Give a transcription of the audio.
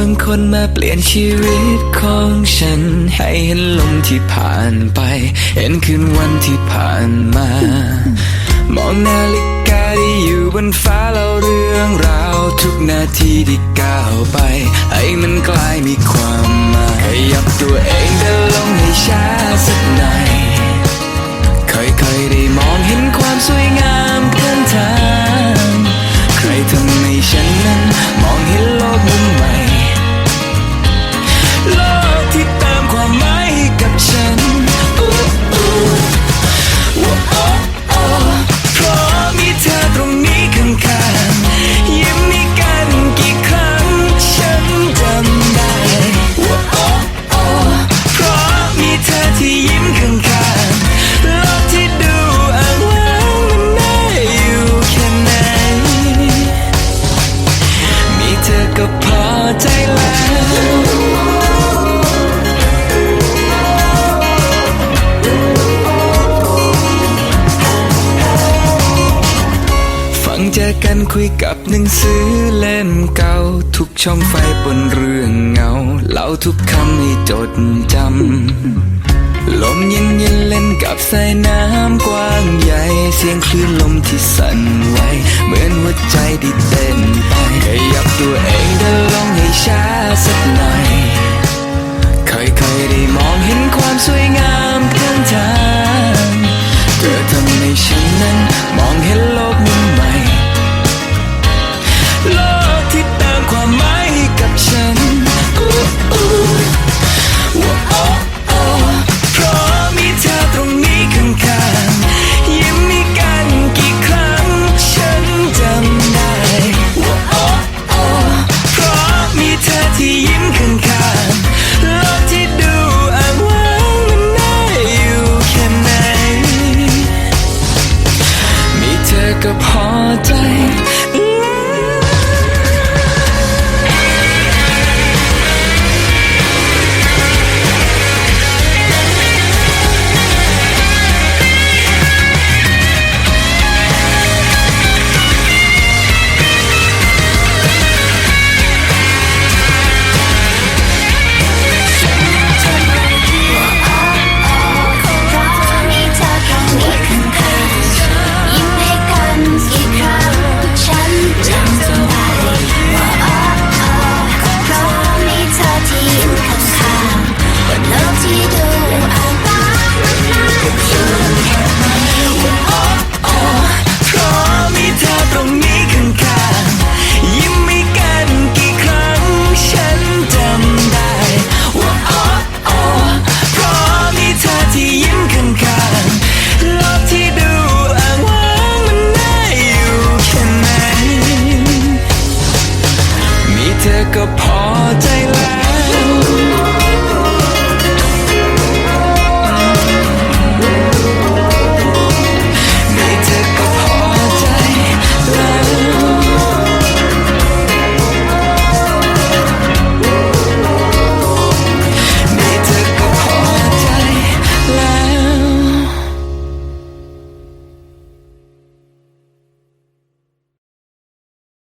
บางคนมาเปลี่ยนชีวิตของฉัน ให้เห็นลมที่ผ่านไป เห็นคืนวันที่ผ่านมา มองนาฬิกาที่อยู่บนฟ้าเล่าเรื่องราว ทุกนาทีที่ก้าวไป ให้มันกลายมีความหมายขยับตัว เจอกันคุยกับหนังสือเล่มเก่า ทุกช่องไฟบนเรื่องเงาเล่าทุกคำให้จดจำลมเย็นเย็นเล่นกับสายน้ำกว้างใหญ่ เสียงคลื่นลมที่สั่นไหวเหมือนหัวใจที่เต้นไปขยับตัว ก็พอใจ